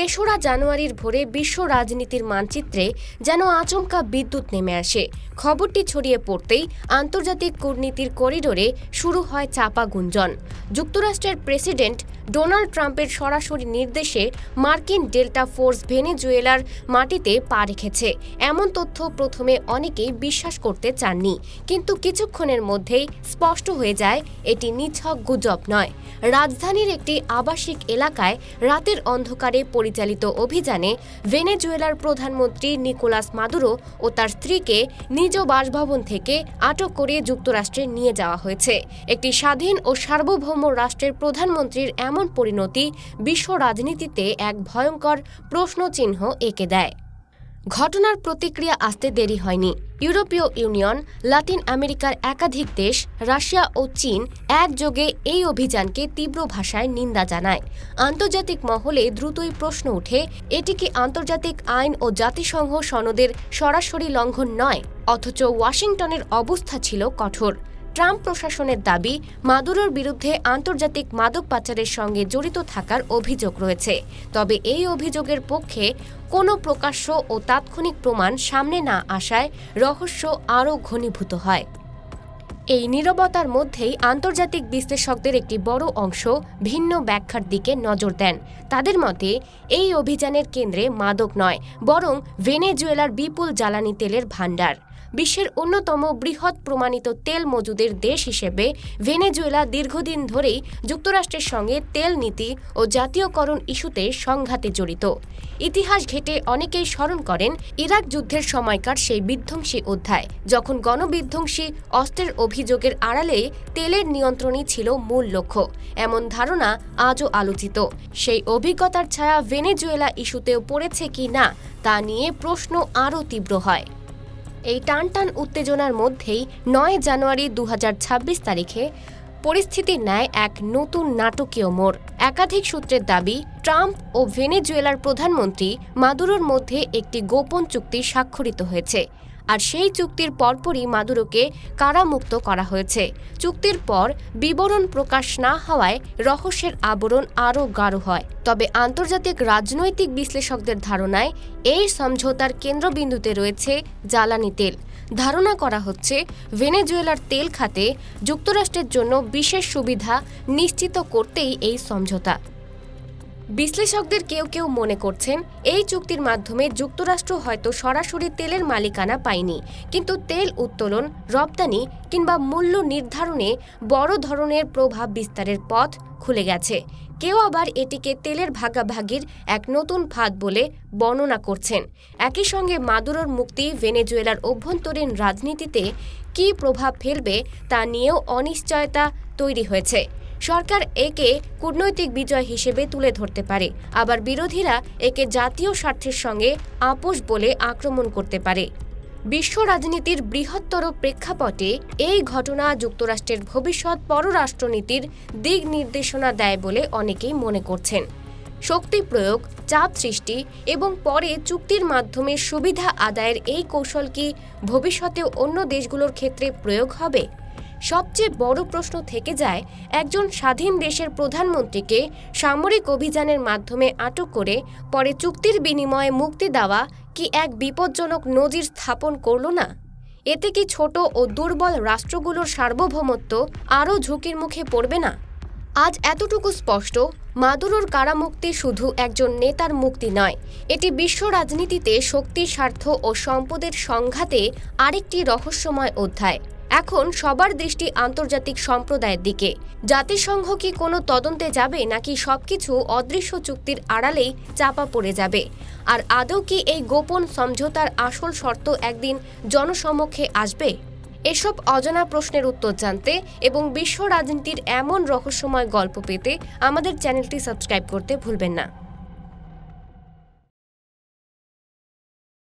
তেসরা জানুয়ারির ভোরে বিশ্ব রাজনীতির মানচিত্রে যেন আচমকা বিদ্যুৎ নেমে আসে। খবরটি ছড়িয়ে পড়তেই আন্তর্জাতিক কূটনীতির করিডোরে শুরু হয় চাপা গুঞ্জন। যুক্তরাষ্ট্রের প্রেসিডেন্ট ডোনাল্ড ট্রাম্পের সরাসরি নির্দেশে মার্কিন ডেল্টা ফোর্স ভেনেজুয়েলার মাটিতে পা রেখেছে। এমন তথ্য প্রথমে অনেকেই বিশ্বাস করতে চাননি, কিন্তু কিছুক্ষণের মধ্যেই স্পষ্ট হয়ে যায়, এটি নিছক গুজব নয়। রাজধানীর একটি আবাসিক এলাকায় রাতের অন্ধকারে পরিচালিত অভিযানে ভেনেজুয়েলার প্রধানমন্ত্রী নিকোলাস মাদুরো ও তার স্ত্রীকে নিজ বাসভবন থেকে আটক করে যুক্তরাষ্ট্রে নিয়ে যাওয়া হয়েছে। একটি স্বাধীন ও সার্বভৌম রাষ্ট্রের প্রধানমন্ত্রীর এমন পরিণতি বিশ্ব রাজনীতিতে এক ভয়ঙ্কর প্রশ্নচিহ্ন এঁকে দেয়। ঘটনার প্রতিক্রিয়া আসতে দেরি হয়নি। ইউরোপীয় ইউনিয়ন, লাতিন আমেরিকার একাধিক দেশ, রাশিয়া ও চীন একযোগে এই অভিযানকে তীব্র ভাষায় নিন্দা জানায়। আন্তর্জাতিক মহলে দ্রুতই প্রশ্ন উঠে এটি কি আন্তর্জাতিক আইন ও জাতিসংঘ সনদের সরাসরি লঙ্ঘন নয়, অথচ ওয়াশিংটনের অবস্থা ছিল কঠোর। ট্রাম্প প্রশাসনের দাবি, মাদুরোর বিরুদ্ধে আন্তর্জাতিক মাদক পাচারের সঙ্গে জড়িত থাকার অভিযোগ রয়েছে। তবে এই অভিযোগের পক্ষে কোনো প্রকাশ্য ও তাৎক্ষণিক প্রমাণ সামনে না আসায় রহস্য আরও ঘনীভূত হয়। এই নীরবতার মধ্যেই আন্তর্জাতিক বিশ্লেষকদের একটি বড় অংশ ভিন্ন ব্যাখ্যার দিকে নজর দেন। তাদের মতে, এই অভিযানের কেন্দ্রে মাদক নয়, বরং ভেনেজুয়েলার বিপুল জ্বালানি তেলের ভাণ্ডার। বিশ্বের অন্যতম বৃহৎ প্রমাণিত তেল মজুদের দেশ হিসেবে ভেনেজুয়েলা দীর্ঘদিন ধরেই যুক্তরাষ্ট্রের সঙ্গে তেল নীতি ও জাতীয়করণ ইস্যুতে সংঘাতে জড়িত। ইতিহাস ঘেটে অনেকেই স্মরণ করেন ইরাক যুদ্ধের সময়কার সেই বিধ্বংসী অধ্যায়, যখন গণবিধ্বংসী অস্ত্রের অভিযোগের আড়ালে তেলের নিয়ন্ত্রণই ছিল মূল লক্ষ্য, এমন ধারণা আজও আলোচিত। সেই অভিজ্ঞতার ছায়া ভেনেজুয়েলা ইস্যুতেও পড়েছে কি না, তা নিয়ে প্রশ্ন আরও তীব্র হয়। এই টান টান উত্তেজনার মধ্যেই নয় জানুয়ারি দু হাজার ছাব্বিশ তারিখে পরিস্থিতি নেয় এক নতুন নাটকীয় মোড়। একাধিক সূত্রের দাবি, ট্রাম্প ও ভেনেজুয়েলার প্রধানমন্ত্রী মাদুরোর মধ্যে একটি গোপন চুক্তি স্বাক্ষরিত হয়েছে। আর সেই চুক্তির পরপরই মাদুরোকে কারামুক্ত করা হয়েছে। চুক্তির পর বিবরণ প্রকাশ না হওয়ায় রহস্যের আবরণ আরও গাঢ় হয়। তবে আন্তর্জাতিক রাজনৈতিক বিশ্লেষকদের ধারণায় এই সমঝোতার কেন্দ্রবিন্দুতে রয়েছে জ্বালানি তেল। ধারণা করা হচ্ছে, ভেনেজুয়েলার তেল খাতে যুক্তরাষ্ট্রের জন্য বিশেষ সুবিধা নিশ্চিত করতেই এই সমঝোতা। বিশ্লেষকদের কেউ কেউ মনে করছেন, এই চুক্তির মাধ্যমে যুক্তরাষ্ট্র হয়তো সরাসরি তেলের মালিকানা পায়নি। কিন্তু তেল উত্তোলন, রপ্তানি কিংবা মূল্য নির্ধারণে বড় ধরনের প্রভাব বিস্তারের পথ খুলে গেছে। কেউ আবার এটিকে তেলের ভাগাভাগির এক নতুন ফাঁদ বলে বর্ণনা করছেন। একই সঙ্গে মাদুরোর মুক্তি, ভেনেজুয়েলার অভ্যন্তরীণ রাজনীতিতে কী প্রভাব ফেলবে তা নিয়েও অনিশ্চয়তা তৈরি হয়েছে। সরকার একে কূটনৈতিক বিজয় হিসেবে তুলে ধরতে পারে। আবার বিরোধীরা একে জাতীয় স্বার্থের সঙ্গে আপোষ বলে আক্রমণ করতে পারে। বিশ্ব রাজনীতির বৃহত্তর প্রেক্ষাপটে এই ঘটনা যুক্তরাষ্ট্রের ভবিষ্যৎ পররাষ্ট্রনীতির দিক নির্দেশনা দেয় বলে অনেকেই মনে করছেন। শক্তি প্রয়োগ, চাপ সৃষ্টি এবং পরে চুক্তির মাধ্যমে সুবিধা আদায়ের এই কৌশল কি ভবিষ্যতেও অন্য দেশগুলোর ক্ষেত্রে প্রয়োগ হবে? সবচেয়ে বড় প্রশ্ন থেকে যায়, একজন স্বাধীন দেশের প্রধানমন্ত্রীকে সামরিক অভিযানের মাধ্যমে আটক করে পরে চুক্তির বিনিময়ে মুক্তি দেওয়া কি এক বিপজ্জনক নজির স্থাপন করল না? এতে কি ছোট ও দুর্বল রাষ্ট্রগুলোর সার্বভৌমত্ব আরও ঝুঁকির মুখে পড়বে না? আজ এতটুকু স্পষ্ট, মাদুরোর কারামুক্তি শুধু একজন নেতার মুক্তি নয়, এটি বিশ্ব রাজনীতিতে শক্তি, স্বার্থ ও সম্পদের সংঘাতে আরেকটি রহস্যময় অধ্যায়। এখন সবার দৃষ্টি আন্তর্জাতিক সম্প্রদায়ের দিকে। জাতিসংঘ কি কোনো তদন্তে যাবে নাকি সবকিছু অদৃশ্য চুক্তির আড়ালেই চাপা পড়ে যাবে? আর আদৌ কি এই গোপন সমঝোতার আসল শর্ত একদিন জনসমক্ষে আসবে? এসব অজানা প্রশ্নের উত্তর জানতে এবং বিশ্ব রাজনীতির এমন রহস্যময় গল্প পেতে আমাদের চ্যানেলটি সাবস্ক্রাইব করতে ভুলবেন না।